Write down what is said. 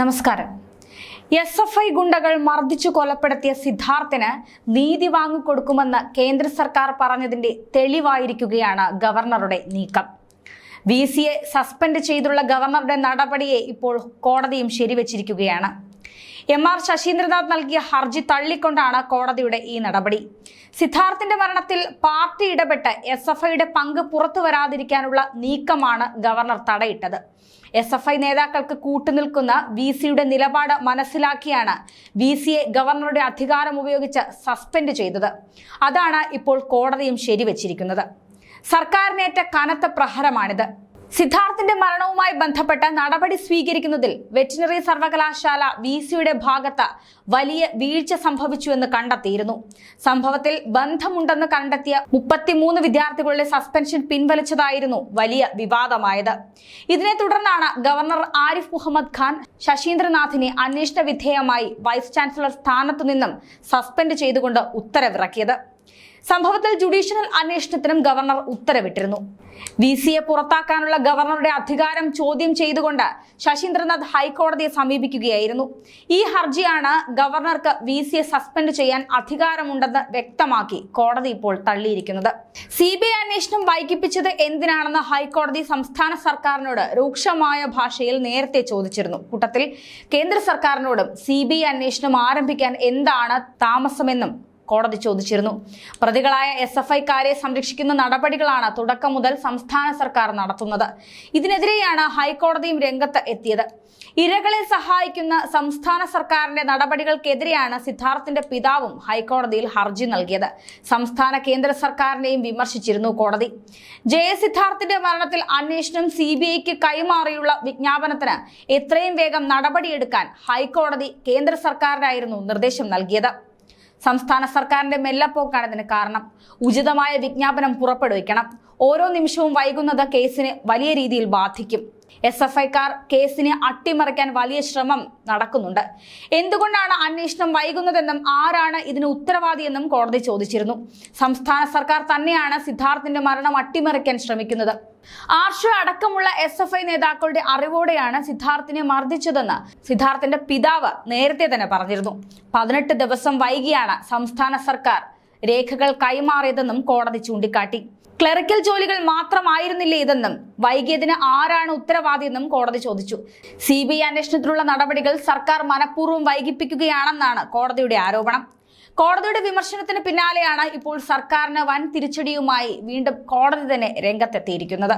നമസ്കാരം. S F I ഗുണ്ടകൾ മർദ്ദിച്ചു കൊലപ്പെടുത്തിയ സിദ്ധാർത്ഥിന് നീതി വാങ്ങിക്കൊടുക്കുമെന്ന് കേന്ദ്ര സർക്കാർ പറഞ്ഞതിന്റെ തെളിവായിരിക്കുകയാണ് ഗവർണറുടെ നീക്കം. വി സിയെ സസ്പെൻഡ് ചെയ്തുള്ള ഗവർണറുടെ നടപടിയെ ഇപ്പോൾ കോടതിയും ശരിവച്ചിരിക്കുകയാണ്. എം ആർ ശശീന്ദ്രനാഥ് നൽകിയ ഹർജി തള്ളിക്കൊണ്ടാണ് കോടതിയുടെ ഈ നടപടി. സിദ്ധാർത്ഥിന്റെ മരണത്തിൽ പാർട്ടി ഇടപെട്ട് എസ് എഫ് ഐയുടെ പങ്ക് പുറത്തു വരാതിരിക്കാനുള്ള നീക്കമാണ് ഗവർണർ തടയിട്ടത്. എസ് എഫ് ഐ നേതാക്കൾക്ക് കൂട്ടുനിൽക്കുന്ന വി സിയുടെ നിലപാട് മനസ്സിലാക്കിയാണ് വി സിയെ ഗവർണറുടെ അധികാരം ഉപയോഗിച്ച് സസ്പെൻഡ് ചെയ്തത്. അതാണ് ഇപ്പോൾ കോടതിയും ശരിവച്ചിരിക്കുന്നത്. സർക്കാരിനേറ്റ കനത്ത പ്രഹരമാണിത്. സിദ്ധാർത്ഥിന്റെ മരണവുമായി ബന്ധപ്പെട്ട നടപടി സ്വീകരിക്കുന്നതിൽ വെറ്റിനറി സർവകലാശാല വി സിയുടെ ഭാഗത്ത് വലിയ വീഴ്ച സംഭവിച്ചുവെന്ന് കണ്ടെത്തിയിരുന്നു. സംഭവത്തിൽ ബന്ധമുണ്ടെന്ന് കണ്ടെത്തിയ മുപ്പത്തിമൂന്ന് വിദ്യാർത്ഥികളുടെ സസ്പെൻഷൻ പിൻവലിച്ചതായിരുന്നു വലിയ വിവാദമായത്. ഇതിനെ തുടർന്നാണ് ഗവർണർ ആരിഫ് മുഹമ്മദ് ഖാൻ ശശീന്ദ്രനാഥിനെ അന്വേഷണ വിധേയമായി വൈസ് ചാൻസലർ സ്ഥാനത്തു നിന്നും സസ്പെൻഡ് ചെയ്തുകൊണ്ട് ഉത്തരവിറക്കിയത്. സംഭവത്തിൽ ജുഡീഷ്യൽ അന്വേഷണത്തിനും ഗവർണർ ഉത്തരവിട്ടിരുന്നു. വി സിയെ പുറത്താക്കാനുള്ള ഗവർണറുടെ അധികാരം ചോദ്യം ചെയ്തുകൊണ്ട് ശശീന്ദ്രനാഥ് ഹൈക്കോടതിയെ സമീപിക്കുകയായിരുന്നു. ഈ ഹർജിയാണ് ഗവർണർക്ക് വി സിയെ സസ്പെൻഡ് ചെയ്യാൻ അധികാരമുണ്ടെന്ന് വ്യക്തമാക്കി കോടതി ഇപ്പോൾ തള്ളിയിരിക്കുന്നത്. സി ബി ഐ അന്വേഷണം വൈകിപ്പിച്ചത് എന്തിനാണെന്ന് ഹൈക്കോടതി സംസ്ഥാന സർക്കാരിനോട് രൂക്ഷമായ ഭാഷയിൽ നേരത്തെ ചോദിച്ചിരുന്നു. കൂട്ടത്തിൽ കേന്ദ്ര സർക്കാരിനോടും സി ബി ഐ അന്വേഷണം ആരംഭിക്കാൻ എന്താണ് താമസമെന്നും കോടതി ചോദിച്ചിരുന്നു. പ്രതികളായ എസ് എഫ് ഐക്കാരെ സംരക്ഷിക്കുന്ന നടപടികളാണ് തുടക്കം മുതൽ സംസ്ഥാന സർക്കാർ നടത്തുന്നത്. ഇതിനെതിരെയാണ് ഹൈക്കോടതിയും രംഗത്ത് എത്തിയത്. ഇരകളെ സഹായിക്കുന്ന സംസ്ഥാന സർക്കാരിന്റെ നടപടികൾക്കെതിരെയാണ് സിദ്ധാർത്ഥിന്റെ പിതാവും ഹൈക്കോടതിയിൽ ഹർജി നൽകിയത്. സംസ്ഥാന കേന്ദ്ര സർക്കാരിനെയും വിമർശിച്ചിരുന്നു കോടതി. ജയ സിദ്ധാർത്ഥിന്റെ മരണത്തിൽ അന്വേഷണം സി ബി ഐക്ക് കൈമാറിയുള്ള വിജ്ഞാപനത്തിന് എത്രയും വേഗം നടപടിയെടുക്കാൻ ഹൈക്കോടതി കേന്ദ്ര സർക്കാരിനായിരുന്നു നിർദ്ദേശം നൽകിയത്. സംസ്ഥാന സർക്കാരിന്റെ മെല്ലപ്പോക്കാണ് ഇതിന് കാരണം. ഉചിതമായ വിജ്ഞാപനം പുറപ്പെടുവിക്കണം. ഓരോ നിമിഷവും വൈകുന്നത് കേസിനെ വലിയ രീതിയിൽ ബാധിക്കും. എസ് എഫ് ഐക്കാർ കേസിനെ അട്ടിമറിക്കാൻ വലിയ ശ്രമം നടക്കുന്നുണ്ട്. എന്തുകൊണ്ടാണ് അന്വേഷണം വൈകുന്നതെന്നും ആരാണ് ഇതിന് ഉത്തരവാദിയെന്നും കോടതി ചോദിച്ചിരുന്നു. സംസ്ഥാന സർക്കാർ തന്നെയാണ് സിദ്ധാർത്ഥിന്റെ മരണം അട്ടിമറിക്കാൻ ശ്രമിക്കുന്നത്. ആർഷ അടക്കമുള്ള എസ് എഫ് ഐ നേതാക്കളുടെ അറിവോടെയാണ് സിദ്ധാർത്ഥിനെ മർദ്ദിച്ചതെന്ന് സിദ്ധാർത്ഥിന്റെ പിതാവ് നേരത്തെ തന്നെ പറഞ്ഞിരുന്നു. പതിനെട്ട് ദിവസം വൈകിയാണ് സംസ്ഥാന സർക്കാർ രേഖകൾ കൈമാറിയതെന്നും കോടതി ചൂണ്ടിക്കാട്ടി. ക്ലറിക്കൽ ജോലികൾ മാത്രമായിരുന്നില്ല ഇതെന്നും വൈകിയതിന് ആരാണ് ഉത്തരവാദിയെന്നും കോടതി ചോദിച്ചു. സി ബി ഐ അന്വേഷണത്തിലുള്ള നടപടികൾ സർക്കാർ മനഃപൂർവം വൈകിപ്പിക്കുകയാണെന്നാണ് കോടതിയുടെ ആരോപണം. കോടതിയുടെ വിമർശനത്തിന് പിന്നാലെയാണ് ഇപ്പോൾ സർക്കാരിന് വൻ തിരിച്ചടിയുമായി വീണ്ടും കോടതി തന്നെ രംഗത്തെത്തിയിരിക്കുന്നത്.